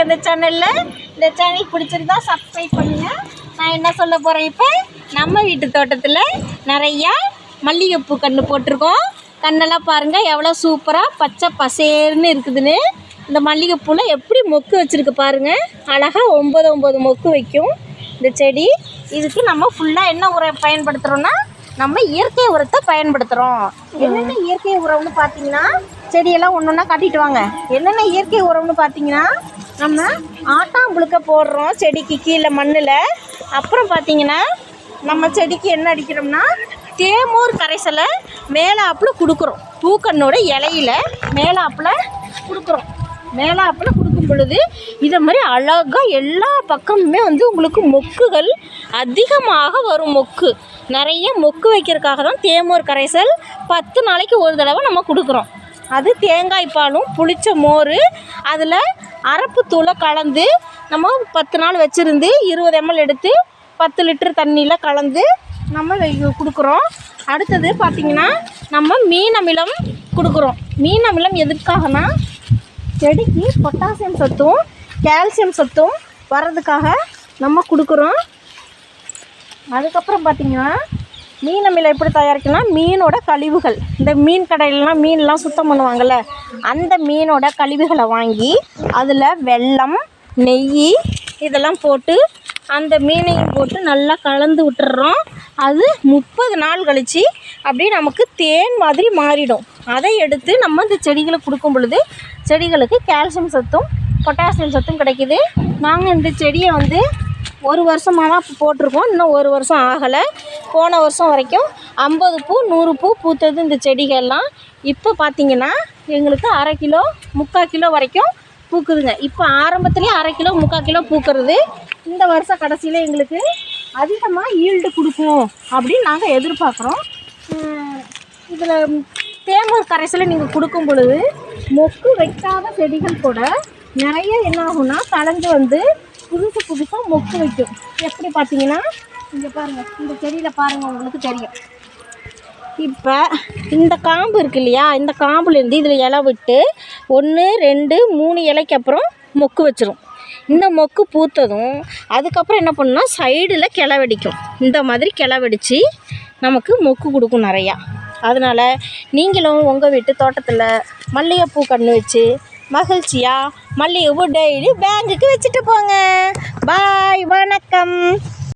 இருக்குது இந்த சேனலில் இந்த சேனல் பிடிச்சிருந்தா சப்ஸ்கிரைப் பண்ணுங்கள் நான் என்ன சொல்ல போகிறேன் இப்போ? நம்ம வீட்டு தோட்டத்தில் நிறையா மல்லிகைப்பூ கன்று போட்டிருக்கோம். கண்ணெல்லாம் பாருங்கள் எவ்வளோ சூப்பராக பச்சை பசேர்னு இருக்குதுன்னு. இந்த மல்லிகைப்பூவில் எப்படி மொக்கு வச்சுருக்கு பாருங்கள் அழகாக ஒம்பது ஒம்பது மொக்கு வைக்கும் இந்த செடி. இதுக்கு நம்ம ஃபுல்லாக என்ன உரம் பயன்படுத்துகிறோன்னா நம்ம இயற்கை உரத்தை பயன்படுத்துகிறோம் என்னென்ன இயற்கை உரம்னு பார்த்தீங்கன்னா செடியெல்லாம் ஒன்று ஒன்றா காட்டிட்டு வாங்க. என்னென்ன இயற்கை உரம்னு பார்த்தீங்கன்னா நம்ம ஆட்டாம்புழுக்க போடுறோம் செடிக்கு கீழே மண்ணில். அப்புறம் பார்த்தீங்கன்னா நம்ம செடிக்கு என்ன அடிக்கிறோம்னா தேமூர் கரைசலை மேலாப்பில் கொடுக்குறோம். பூக்கண்ணோட இலையில மேலாப்பில் கொடுக்குறோம். மேலாப்பில் கொடுக்கும் பொழுது இதை மாதிரி அழகாக எல்லா பக்கமுமே வந்து உங்களுக்கு மொக்குகள் அதிகமாக வரும் மொக்கு. நிறைய மொக்கு வைக்கிறதுக்காக தான் தேமூர் கரைசல் பத்து நாளைக்கு ஒரு தடவை நம்ம கொடுக்குறோம். அது தேங்காய் பாலும் புளிச்ச மோர் அதில் அரப்பு தூளை கலந்து நம்ம பத்து நாள் வச்சுருந்து இருபது எம்எல் எடுத்து பத்து லிட்டர் தண்ணியில் கலந்து நம்ம கொடுக்குறோம். அடுத்தது பார்த்திங்கன்னா நம்ம மீன் அமிலம் கொடுக்குறோம். மீன் அமிலம் எதுக்காகனா செடிக்கு பொட்டாசியம் சத்தும் கால்சியம் சத்தும் வர்றதுக்காக நம்ம கொடுக்குறோம். அதுக்கப்புறம் பார்த்தீங்கன்னா மீன் அமிலம் எப்படி தயாரிக்கணும்னா மீனோட கழிவுகள். இந்த மீன் கடையிலலாம் மீன்லாம் சுத்தம் பண்ணுவாங்கள்ல அந்த மீனோட கழிவுகளை வாங்கி அதில் வெல்லம் நெய் இதெல்லாம் போட்டு அந்த மீனையும் போட்டு நல்லா கலந்து விட்டுறோம். அது முப்பது நாள் கழித்து அப்படியே நமக்கு தேன் மாதிரி மாறிடும். அதை எடுத்து நம்ம இந்த செடிகளுக்கு கொடுக்கும் பொழுது செடிகளுக்கு கால்சியம் சத்தும் பொட்டாசியம் சத்தும் கிடைக்குது. நாங்கள் இந்த செடியை வந்து ஒரு வருஷமாக தான் போட்டிருக்கோம். இன்னும் ஒரு வருஷம் ஆகலை. போன வருஷம் வரைக்கும் ஐம்பது பூ நூறு பூ பூத்தது இந்த செடிகள்லாம். இப்போ பார்த்தீங்கன்னா எங்களுக்கு அரை கிலோ முக்கால் கிலோ வரைக்கும் பூக்குதுங்க. இப்போ ஆரம்பத்துலேயே அரை கிலோ முக்கால் கிலோ பூக்கிறது இந்த வருஷம் கடைசியில் எங்களுக்கு அதிகமாக ஈல்டு கொடுக்கும் அப்படின்னு நாங்கள் எதிர்பார்க்குறோம். இதில் தேமூர் கரைசலில் நீங்கள் கொடுக்கும் பொழுது மொக்கு வைக்காத செடிகள் கூட நிறைய என்ன ஆகும்னா கலந்து வந்து புதுசு புதுசாக மொக்கு வைக்கும். எப்படி பார்த்தீங்கன்னா இங்கே பாருங்கள் இந்த செடியில் பாருங்கள் உங்களுக்கு தெரியும். இப்போ இந்த காம்பு இருக்கு இல்லையா இந்த காம்புலேருந்து இதில் இலை விட்டு ஒன்று ரெண்டு மூணு இலைக்கு அப்புறம் மொக்கு வச்சிரும். இந்த மொக்கு பூத்ததும் அதுக்கப்புறம் என்ன பண்ணுன்னா சைடில் கிளை வெடிக்கும். இந்த மாதிரி கிளை வெடித்து நமக்கு மொக்கு கொடுக்கும் நிறையா. அதனால் நீங்களும் உங்கள் வீட்டு தோட்டத்தில் மல்லிகைப்பூ கன்று வச்சு மகிழ்ச்சியாக மல்லிகைப்பூ டெய்லி பேங்குக்கு வச்சுட்டு போங்க. பாய் வணக்கம்.